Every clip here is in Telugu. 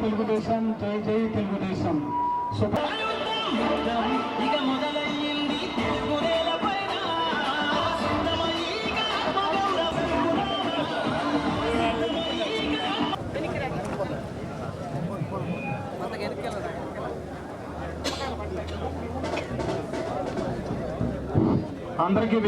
తెలుగుదేశం జై జై తెలుగుదేశం. ఇక మొదలయ్యింది అందరికీ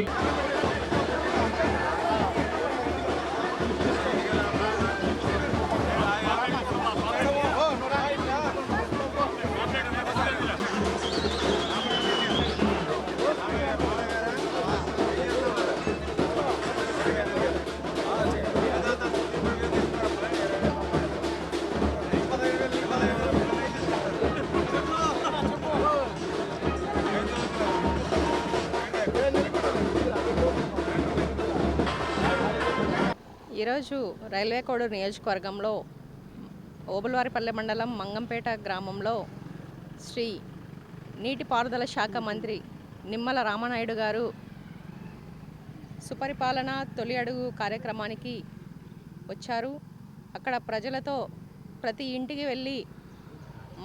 ఈరోజు రైల్వే కోడు నియోజకవర్గంలో ఓబులవారిపల్లె మండలం మంగంపేట గ్రామంలో శ్రీ నీటిపారుదల శాఖ మంత్రి నిమ్మల రామనాయుడు గారు సుపరిపాలన తొలి అడుగు కార్యక్రమానికి వచ్చారు. అక్కడ ప్రజలతో ప్రతి ఇంటికి వెళ్ళి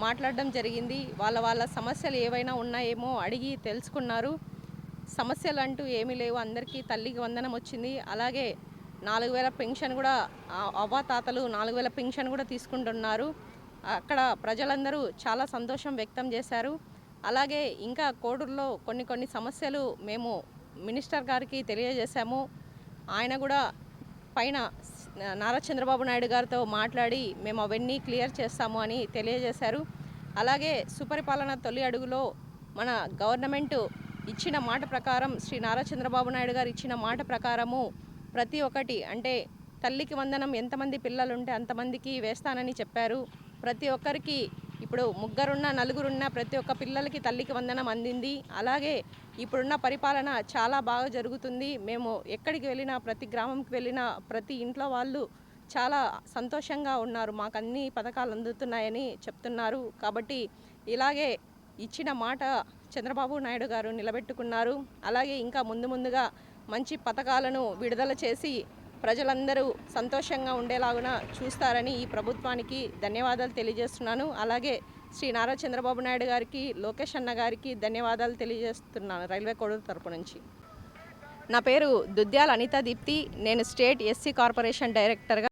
మాట్లాడడం జరిగింది. వాళ్ళ వాళ్ళ సమస్యలు ఏవైనా ఉన్నాయేమో అడిగి తెలుసుకున్నారు. సమస్యలు అంటూ ఏమీ లేవు. అందరికీ తల్లికి వందనం వచ్చింది. అలాగే నాలుగు వేల పెన్షన్ కూడా అవ్వాతాతలు నాలుగు వేల పెన్షన్ కూడా తీసుకుంటున్నారు. అక్కడ ప్రజలందరూ చాలా సంతోషం వ్యక్తం చేశారు. అలాగే ఇంకా కోడూరులో కొన్ని కొన్ని సమస్యలు మేము మినిస్టర్ గారికి తెలియజేశాము. ఆయన కూడా పైన నారా చంద్రబాబు నాయుడు గారితో మాట్లాడి మేము అవన్నీ క్లియర్ చేస్తాము అని తెలియజేశారు. అలాగే సుపరిపాలన తొలి అడుగులో మన గవర్నమెంట్ ఇచ్చిన మాట ప్రకారం శ్రీ నారా చంద్రబాబు నాయుడు గారు ఇచ్చిన మాట ప్రకారము ప్రతి ఒక్కటి అంటే తల్లికి వందనం ఎంతమంది పిల్లలు ఉంటే అంతమందికి వేస్తానని చెప్పారు. ప్రతి ఒక్కరికి ఇప్పుడు ముగ్గురున్న నలుగురున్న ప్రతి ఒక్క పిల్లలకి తల్లికి వందనం అందింది. అలాగే ఇప్పుడున్న పరిపాలన చాలా బాగా జరుగుతుంది. మేము ఎక్కడికి వెళ్ళినా ప్రతి గ్రామంకి వెళ్ళినా ప్రతి ఇంట్లో వాళ్ళు చాలా సంతోషంగా ఉన్నారు. మాకు అన్ని పథకాలు అందుతున్నాయని చెప్తున్నారు. కాబట్టి ఇలాగే ఇచ్చిన మాట చంద్రబాబు నాయుడు గారు నిలబెట్టుకున్నారు. అలాగే ఇంకా ముందు ముందుగా మంచి పథకాలను విడుదల చేసి ప్రజలందరూ సంతోషంగా ఉండేలాగున చూస్తారని ఈ ప్రభుత్వానికి ధన్యవాదాలు తెలియజేస్తున్నాను. అలాగే శ్రీ నారా చంద్రబాబు నాయుడు గారికి లోకేష్ అన్న గారికి ధన్యవాదాలు తెలియజేస్తున్నాను రైల్వే కోడూరు తరపు నుంచి. నా పేరు దుద్యాల అనితా దీప్తి. నేను స్టేట్ ఎస్సీ కార్పొరేషన్ డైరెక్టర్గా